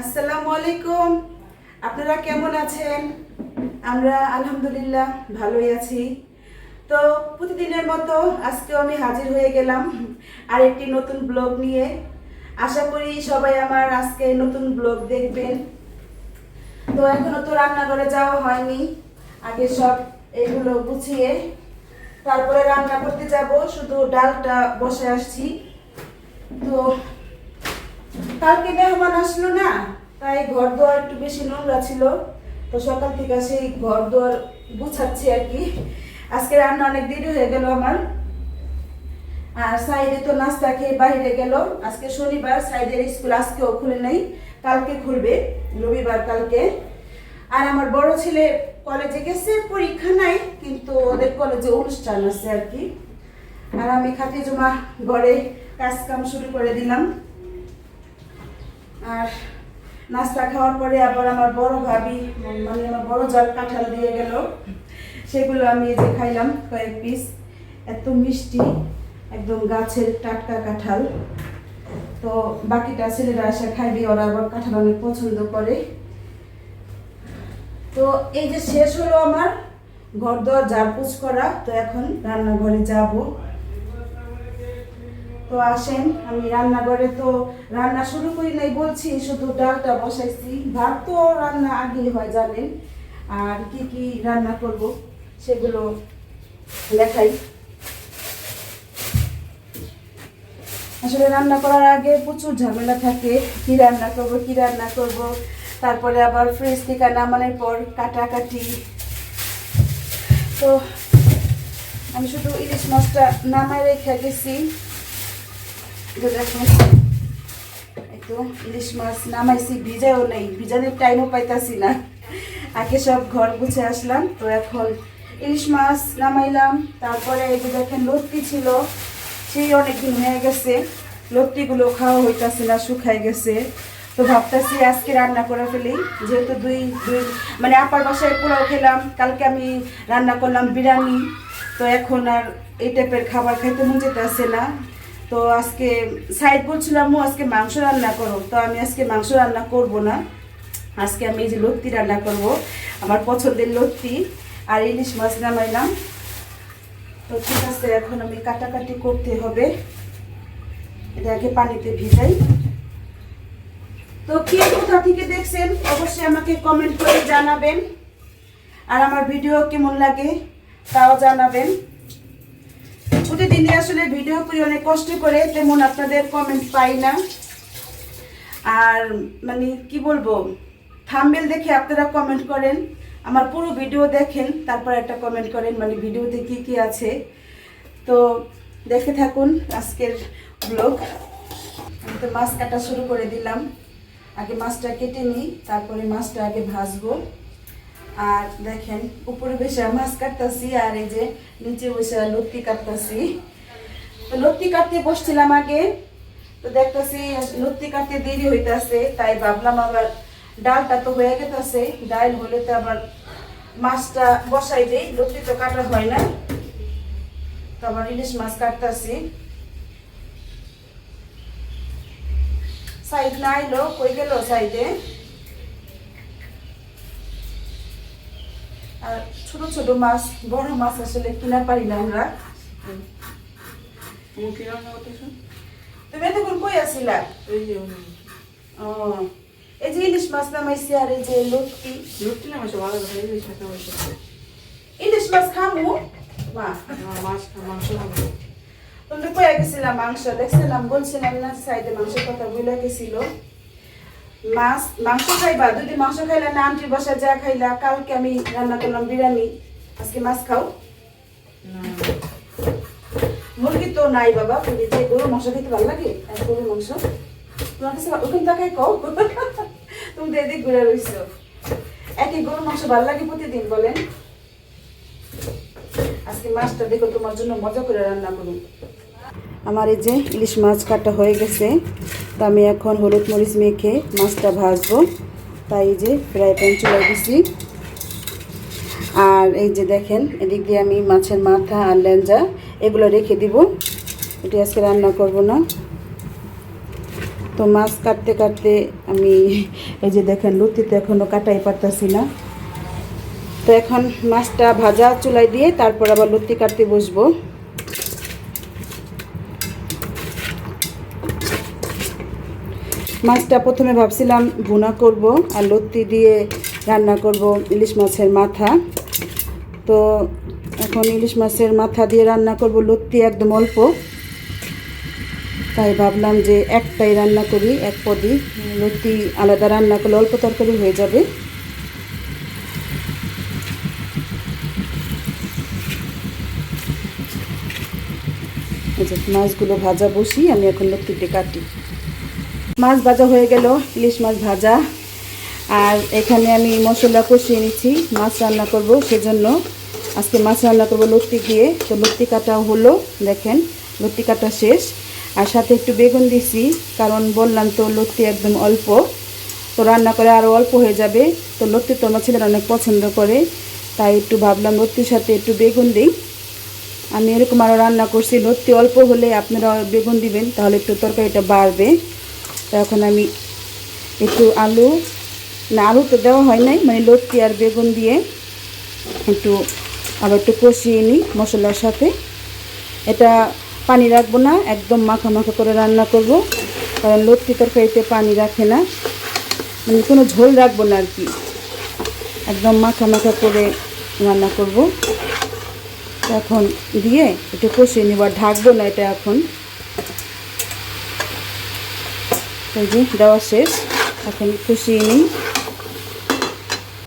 আসসালামু আলাইকুম। আপনারা কেমন আছেন? আমরা আলহামদুলিল্লাহ ভালোই আছি। তো প্রতিদিনের মতো আজকেও আমি হাজির হয়ে গেলাম আরেকটি নতুন ব্লগ নিয়ে। আশা করি সবাই আমার আজকে নতুন ব্লগ দেখবেন। তো এখনও তো রান্নাঘরে যাওয়া হয়নি। আগে সব এগুলো গুছিয়ে তারপরে রান্না করতে যাব। শুধু ডালটা বসে আসছি। তো কালকে মেহমান আসলো না, তাই ঘর দোয়ার একটু বেশি নোংরা ছিল। তো সকাল থেকে সেই ঘর দোয়ার গুছাচ্ছি আর কি। আজকে রান্না অনেক দেরি হয়ে গেল আমার। আর সাইডে তো নাস্তা খেয়ে বাইরে গেল। আজকে শনিবার, সাইডের স্কুল আজকেও খুলে নেই, কালকে খুলবে, রবিবার কালকে। আর আমার বড় ছেলে কলেজে গেছে, পরীক্ষা নাই, কিন্তু ওদের কলেজে অনুষ্ঠান আছে আর কি। আর আমি খাতি জমা ঘরে কাজ কাম শুরু করে দিলাম। আর নাস্তা খাওয়ার পরে আবার আমার বড় ভাবি মানে আমার বড় জাল কাঁঠাল দিয়ে গেল। সেগুলো আমি যে খাইলাম কয়েক পিস এত মিষ্টি, একদম গাছের টাটকা কাঁঠাল। তো বাকিটা ছেলেরা এসে খাইবে, ওরা আবার কাঁঠাল অনেক পছন্দ করে। তো এই যে শেষ হলো আমার ঘর দোয়ার ঝাড়পুছ করা, তো এখন রান্নাঘরে যাব। তো আসেন, আমি রান্নাঘরে তো রান্না শুরু করি নাই, বলছি শুধু ডালটা বসাইছি, ভাত তো রান্না আগেই হয়, জানেন। আর কি কি রান্না করব সেগুলো দেখাই। আসলে রান্না করার আগে প্রচুর ঝামেলা থাকে, কি রান্না করব, কি রান্না করব। তারপরে আবার ফ্রিজ থেকে নামানোর পর কাটাকাটি। তো আমি শুধু ইলিশ মাছটা নামায় রেখে গেছি। যে দেখুন তো ইলিশ মাছ নামাইছি ভিজাও নেই। ভিজানোর টাইমও পাইতাছি না। আগে সব ঘর গুছে আসলাম, তো এখন ইলিশ মাছ নামাইলাম। তারপরে এই যে দেখেন লত্তি ছিল, সেই হয়ে গেছে। লত্তিগুলো খাওয়া হইতাছে না শুকাই গেছে। তো ভাবতেছি আজকে রান্না করে ফেলি। যেহেতু দুই দুই মানে আপার বাসায় পোলাও খেলাম, কালকে আমি রান্না করলাম বিরিয়ানি। তো এখন আর এই টাইপের খাবার খাইতে মন যেতেছে না। তো আজকে সাইড বলছিলাম "মু আজকে মাংস রান্না করো। তো আমি আজকে মাংস রান্না করব না। আজকে আমি এই যে লত্তি রান্না করব, আমার পছন্দের লত্তি আর ইলিশ মাছ নামাইলাম। তো ঠিক আছে, এখন আমি কাটাকাটি করতে হবে। এটাকে পানিতে ভিজাই। তো কে কোথা থেকে দেখছেন, অবশ্যই আমাকে কমেন্ট করে জানাবেন। আর আমার ভিডিও কেমন লাগে, তাও জানাবেন। প্রতিদিনই আসলে ভিডিও করি, অনেক কষ্ট করে, তেমন আপনাদের কমেন্ট পাই না। আর মানে কি বলব থাম্বেল দেখে আপনারা কমেন্ট করেন, আমার পুরো ভিডিও দেখেন, তারপর একটা কমেন্ট করেন মানে ভিডিওতে কি কি আছে। তো দেখে থাকুন আজকের ব্লগ আমি তো মাছ কাটা শুরু করে দিলাম। আগে মাছটা কেটে নিই, তারপরে মাছটা আগে ভাজবো। আর দেখেন, উপরে বসে মাছ কাটতেছি আর এই যে নিচে বসে লত্তি কাটতেছি। তো লত্তি কাটতে বসছিলাম আগে, তো দেখতেছি লত্তি কাটতে দেরি হইতাছে, তাই ভাবলাম আবার ডালটা তো হয়ে গেছে ডাল হলে তো আবার মাছটা বসাই দেই, লত্তি তো কাটা হয় না। তো আবার ইলিশ মাছ কাটতেছি। সাইড না আইলো, কই গেল সাইডে? আর ছোট ছোট মাছ বড় মাছ আসলে কিনা পারি না আমরা। তুমি এতক্ষণ কই আসিলা? ও এই যে ইলিশ মাছ নামাইছি আর এই যে লটকি। লুটছি না মাসে ভালো কথা ইলিশ মাছ সাথে ইলিশ মাছ খামু? মাছ মাংস খাব। তুমি কই গেছিলাম মাংস দেখছিলাম বলছিলাম না সাইডে মাংসের কথা বলে গেছিল। মাছ, মাংস খাইবা দুদিন মাংস খাইলা, না আন্টির বাসা যা খাইলা, কালকে আমি রান্না করলাম বিরিয়ানি, আজকে মাছ খাও। মুরগি তো নাই বাবা, তুমি যে গরুর মাংস খেতে ভালো লাগে, আর গরুর মাংস। তোমার কাছে ওখান তাকাই কও। তুমি তো এদিক ঘুরে রইছো। একই গরুর মাংস ভালো লাগে প্রতিদিন, বলেন। আজকে মাছটা দেখো, তোমার জন্য মজা করে রান্না করুন। আমার এই যে ইলিশ মাছ কাটা হয়ে গেছে। তা আমি এখন হলুদ মরিচ মেখে মাছটা ভাজবো। তাই যে ফ্রাই প্যান চলে দিছি আর এই যে দেখেন, এদিক দিয়ে আমি মাছের মাথা আর লেঞ্জা এগুলো রেখে দিব। এটি আজকে রান্না করব না। তো মাছ কাটতে কাটতে আমি এই যে দেখেন লুতিতে এখনও কাটাই পারতাছি না। তো এখন মাছটা ভাজা চুলাই দিয়ে তারপর আবার লুতি কাটতে বসবো। মাছটা প্রথমে ভাবছিলাম ভুনা করব আর লত্তি দিয়ে রান্না করব ইলিশ মাছের মাথা। তো এখন ইলিশ মাছের মাথা দিয়ে রান্না করব লত্তি একদম অল্প। তাই ভাবলাম যে একটাই রান্না করি, এক পদই। লত্তি আলাদা রান্না করলে অল্প তরকারি হয়ে যাবে। মাছগুলো ভাজা বসি আমি এখন লত্তিতে কাটি। মাছ ভাজা হয়ে গেল, ইলিশ মাছ ভাজা। আর এখানে আমি মশলা কষিয়ে নিচ্ছি, মাছ রান্না করব সেজন্য। আজকে মাছ রান্না করব লত্তি দিয়ে, তো লত্তি কাটা হলো, দেখেন লত্তি কাটা শেষ। আর সাথে একটু বেগুন দিছি, কারণ বললাম তো লত্তি একদম অল্প। তো রান্না করে আরও অল্প হয়ে যাবে, তো লত্তি তো আমার ছেলেরা অনেক পছন্দ করে, তাই একটু ভাবলাম লত্তির সাথে একটু বেগুন দিই। আমি এরকম আরও রান্না করছি লত্তি অল্প হলে আপনারা বেগুন দিবেন, তাহলে একটু তরকারিটা বাড়বে। এখন আমি একটু আলু, না, আলু তো দেওয়া হয় নাই মানে লত্তি আর বেগুন দিয়ে একটু আবার একটু কষিয়ে নিই মশলার সাথে। এটা পানি রাখব না, একদম মাখা মাখা করে রান্না করব, কারণ লত্তি তরকারিতে পানি রাখে না। মানে কোনো ঝোল রাখব না আর কি। একদম মাখা মাখা করে রান্না করব। এখন দিয়ে একটু কষিয়ে নিব, আর ঢাকবো না এটা এখন। এই দেওয়া শেষ। এখন কষিয়ে নিই।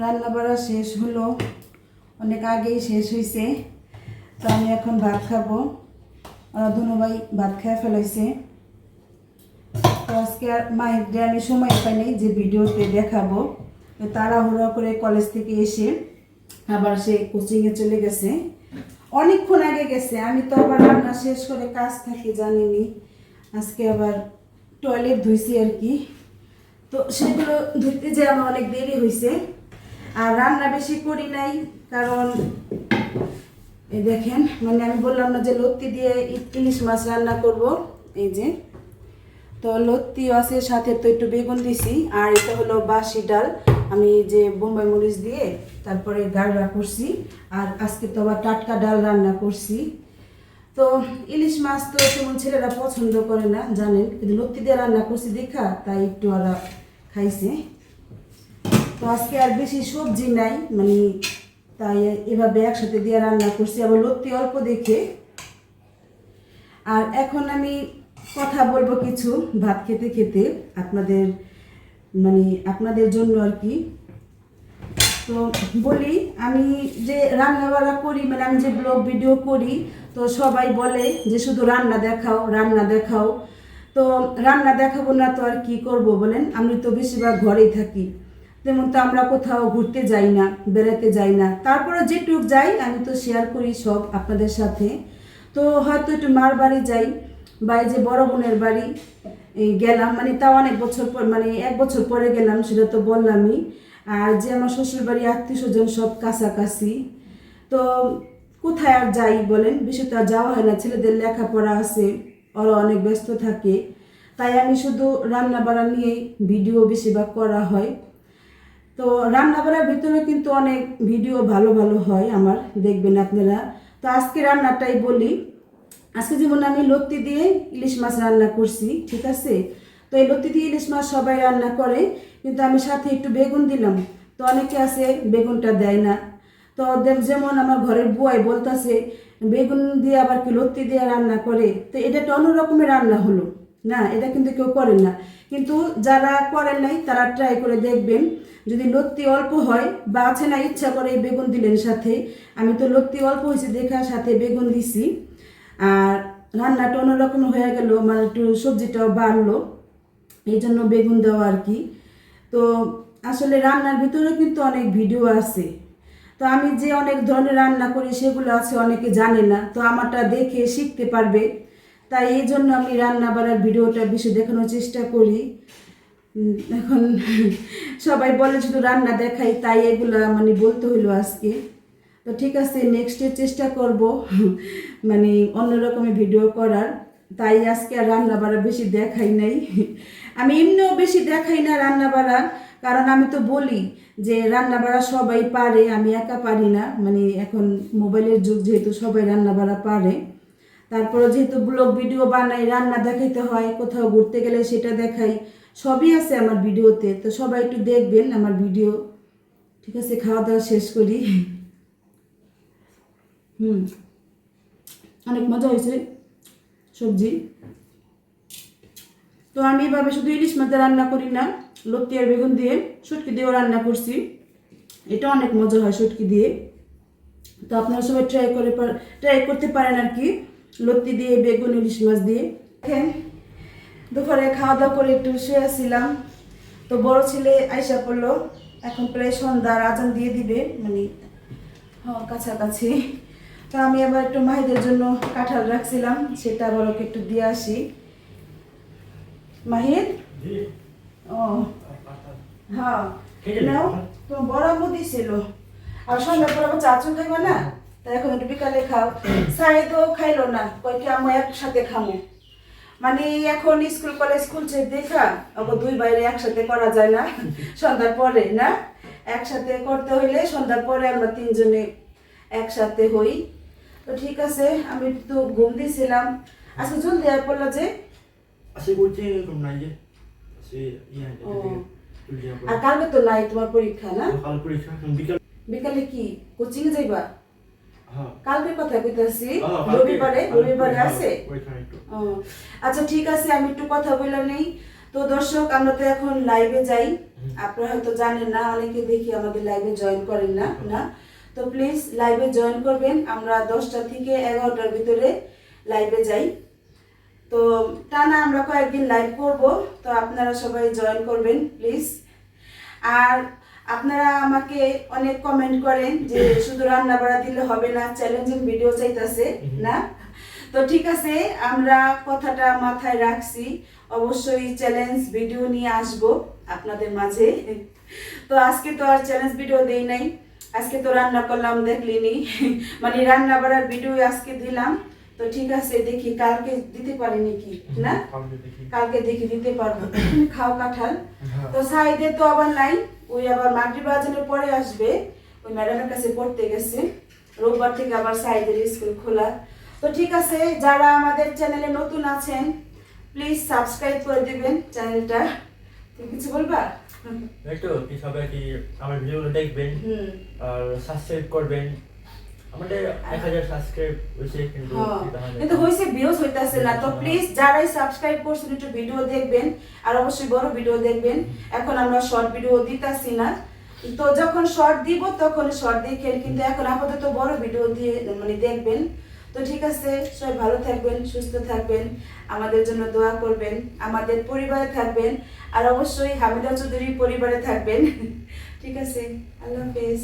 রান্না বাড়া শেষ হলো। অনেক আগেই শেষ হয়েছে তো আমি এখন ভাত খাব। দুনুভাই ভাত খেয়ে ফেলাইছে। তো আজকে আর মায়ের আমি সময় পাইনি যে ভিডিওতে দেখাবো। তাড়াহুড়ো করে কলেজ থেকে এসে আবার সে কোচিংয়ে চলে গেছে। অনেকক্ষণ আগে গেছে। আমি তো আবার রান্না শেষ করে কাজ থাকি জানিনি। আজকে আবার টয়লেট ধুইছি আর কি। তো সেগুলো ধুইতে যে আমার অনেক দেরি হয়েছে আর রান্না বেশি করি নাই, কারণ এই দেখেন মানে আমি বললাম না যে লত্তি দিয়ে ইলিশ মাছ রান্না করব, এই যে। তো লত্তি আছে, সাথে তো একটু বেগুন দিছি, আর এটা হলো বাসি ডাল। আমি যে বোম্বাই মরিচ দিয়ে, তারপরে গাড়া করছি, আর আজকে তো আবার টাটকা ডাল রান্না করছি। তো ইলিশ মাছ তো তেমন ছেলেরা পছন্দ করে না জানেন কিন্তু লত্তি দিয়ে রান্না করছি দেখা, তাই একটু ওরা খাইছে। তো আজকে আর বেশি সবজি নাই মানে তাই এভাবে একসাথে দিয়ে রান্না করছি, আবার লত্তি অল্প দেখে। আর এখন আমি কথা বলব কিছু ভাত খেতে খেতে, আপনাদের মানে আপনাদের জন্য আর কি। তো বলি, আমি যে রান্না বান্না করি মানে আমি যে ব্লগ ভিডিও করি তো সবাই বলে যে শুধু রান্না দেখাও রান্না দেখাও। তো রান্না দেখাবো না তো আর কি করব বলেন? আমি তো বেশিরভাগ ঘরেই থাকি। তেমন তো আমরা কোথাও ঘুরতে যাই না, বেড়াতে যাই না। তারপরে যেটুক যাই, আমি তো শেয়ার করি সব আপনাদের সাথে। তো হয়তো একটু মার বাড়ি যাই বা এই যে বড় বোনের বাড়ি গেলাম। মানে তাও অনেক বছর পর মানে এক বছর পরে গেলাম, সেটা তো বললামই। আর যে আমার শ্বশুর বাড়ি আত্মীয় স্বজন সব কাছাকাছি। তো কোথায় আর যাই বলেন? বেশি তো আর যাওয়া হয় না। ছেলেদের লেখাপড়া আছে, ওরা অনেক ব্যস্ত থাকে। তাই আমি শুধু রান্না বাড়া নিয়েই ভিডিও বেশিরভাগ করা হয়। তো রান্না বাড়ার ভিতরে কিন্তু অনেক ভিডিও ভালো ভালো হয় আমার, দেখবেন আপনারা। তো আজকে রান্নাটাই বলি। আজকে যেমন আমি লত্তি দিয়ে ইলিশ মাছ রান্না করছি, ঠিক আছে? তো এই লত্তি দিয়ে ইলিশ মাছ সবাই রান্না করে, কিন্তু আমি সাথে একটু বেগুন দিলাম। তো অনেকে আছে বেগুনটা দেয় না। তো দেখ, যেমন আমার ঘরের বুয়াই বলতেছে, বেগুন দিয়ে আবার কি লত্তি দিয়ে রান্না করে। তো এটা একটা অন্য রকমের রান্না হলো। না, এটা কিন্তু কেউ করেন না। কিন্তু যারা করেন নাই, তারা ট্রাই করে দেখবেন, যদি লত্তি অল্প হয় বা আছে না, ইচ্ছা করে বেগুন দিলেন সাথে। আমি তো লত্তি অল্প হয়েছে দেখার সাথে বেগুন দিছি। আর রান্নাটা অন্যরকম হয়ে গেল মানে একটু সবজিটাও বাড়লো। এই জন্য বেগুন দেওয়া আর কি। তো আসলে রান্নার ভিতরে কিন্তু অনেক ভিডিও আছে। তো আমি যে অনেক ধরনের রান্না করি, সেগুলো আছে, অনেকে জানে না। তো আমারটা দেখে শিখতে পারবে। তাই এই জন্য আমি রান্না বাড়ার ভিডিওটা বেশি দেখানোর চেষ্টা করি। এখন সবাই বলে শুধু রান্না দেখাই, তাই এগুলো মানে বলতে হইল আজকে। তো ঠিক আছে নেক্সটে চেষ্টা করব। মানে অন্য ভিডিও করার। তাই আজকে আর রান্না বাড়া বেশি দেখাই নাই। আমি এমনিও বেশি দেখাই না রান্না বাড়া কারণ আমি তো বলি যে রান্না বাড়া সবাই পারে, আমি একা পারি না। মানে এখন মোবাইলের যুগ যেহেতু সবাই রান্না বাড়া পারে। তারপরে যেহেতু ব্লগ ভিডিও বানাই, রান্না দেখাইতে হয়, কোথাও ঘুরতে গেলে সেটা দেখাই, সবই আছে আমার ভিডিওতে। তো সবাই একটু দেখবেন আমার ভিডিও। ঠিক আছে খাওয়া দাওয়া শেষ করি। হুম, অনেক মজা হয়েছে সবজি। তো আমি এভাবে শুধু ইলিশ মাছ রান্না করি না। লতি আর বেগুন দিয়ে শুটকি দিয়েও রান্না করছি। এটা অনেক মজা হয় শুটকি দিয়ে। তো আপনারা সবাই ট্রাই করে ট্রাই করতে পারেন আর কি। লতি দিয়ে, বেগুন, ইলিশ মাছ দিয়ে। দেখেন, দুপুরে খাওয়া দাওয়া করে একটু শুয়েছিলাম তো বড় ছেলে আইসা পড়ল। এখন প্রায় সন্ধ্যার আজান দিয়ে দিবে মানে কাছাকাছি। তো আমি আবার একটু মাহিদের জন্য কাঁঠাল রাখছিলাম, সেটা আবার একটু দিয়ে আসি। মাহির হ্যাঁ। নাও তোমার বড় আম্মু দিছিল। আর সন্ধ্যার পর আবার চাচু খাইবা না? তাই এখন একটু বিকালে খাও। সাইদও খাইলো না। কয় কি আমি একসাথে খামো। মানে এখন স্কুল কলেজ খুলছে দেখা ওকে দুই বাইরে একসাথে করা যায় না। সন্ধ্যার পরে না? একসাথে করতে হইলে সন্ধ্যার পরে আমরা তিনজনে একসাথে হই। তো ঠিক আছে আমি তো ঘুম দিয়েছিলাম আজকে জলদি আর পড়ল যে? Kasi kucing belum nanya. Si আর কালকে তো নাই তোমার purikha না? বিকালে কি? কোচিং যাইবা. কালকে কথা কইতাছি Oh, রবিবারে রবিবারে আছে. ও, আচ্ছা ঠিক আছে আমি একটু কথা বলে নেই। তো দর্শক আমরা তো এখন লাইভে যাই। আপনারা হয়তো জানেন না অনেকে দেখি আমাদের লাইভে জয়েন করেন না না? তো প্লিজ লাইভে জয়েন করবেন। আমরা দশটা থেকে এগারোটার ভিতরে লাইভে যাই। তো টানা আমরা কয়েকদিন লাইভ করব তো আপনারা সবাই জয়েন করবেন প্লিজ আর আপনারা আমাকে অনেক কমেন্ট করেন যে শুধু রান্না বাড়া দিলে হবে না চ্যালেঞ্জিং ভিডিও চাইতেছে না? তো ঠিক আছে আমরা কথাটা মাথায় রাখছি। অবশ্যই চ্যালেঞ্জ ভিডিও নিয়ে আসব আপনাদের মাঝে। তো আজকে তো আর চ্যালেঞ্জ ভিডিও দেই নাই। আজকে তো রান্না করলাম দেখলিনি। মানে রান্না বাড়ার ভিডিও আজকে দিলাম। তো ঠিক আছে দেখি কালকে দিতে পারি নাকি? না? কালকে দেখি। দিতে পারব। তুমি খাও কাঁঠাল। তো সাইদে তো আবার নাই ওই আবার মাগরিব আজানের পরে আসবে। ওই ম্যাডামের কাছে পড়তে গেছে। রোববার থেকে আবার সাইদের স্কুল খোলা। তো ঠিক আছে যারা আমাদের চ্যানেলে নতুন আছেন প্লিজ সাবস্ক্রাইব করে দিবেন চ্যানেলটা। তুমি কিছু বলবা? একটু কি সবাই কি আমার ভিডিওগুলো দেখবেন হুম। আর সাবস্ক্রাইব করবেন। আমাদের সাবস্ক্রাইব কিন্তু ভিউজ হইতাছে না তো প্লিজ যারাই সাবস্ক্রাইব করছেন একটু ভিডিও দেখবেন আর অবশ্যই বড় ভিডিও দেখবেন। এখন আমরা শর্ট ভিডিও দিতাছি না। তো যখন শর্ট দিব তখন শর্ট দেখেন কিন্তু এখন আপাতত বড় ভিডিও দিয়ে মানে দেখবেন। তো ঠিক আছে সবাই ভালো থাকবেন সুস্থ থাকবেন। আমাদের জন্য দোয়া করবেন আমাদের পরিবারে থাকবেন আর অবশ্যই হামিদা চৌধুরী পরিবারে থাকবেন। ঠিক আছে আল্লাহ হাফেজ।